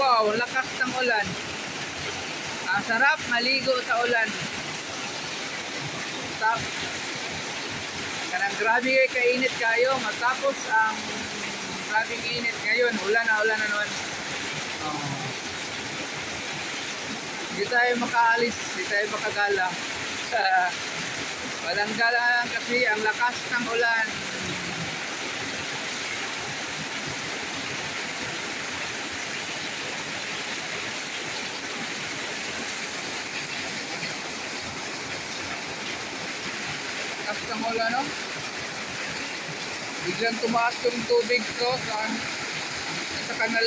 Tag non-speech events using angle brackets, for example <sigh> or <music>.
Wow, lakas ng ulan. Ang sarap maligo sa ulan. Tap. Kanang grabe kayo kainit kayo matapos ang grabing init ngayon. Ulan na ulan na naman. Oh. Hindi tayo makaalis, hindi tayo makagala. <laughs> Walang gala kasi ang lakas ng ulan. Lakas ng ulan, no? Biglang tumaas yung tubig ko sa, sa kanal.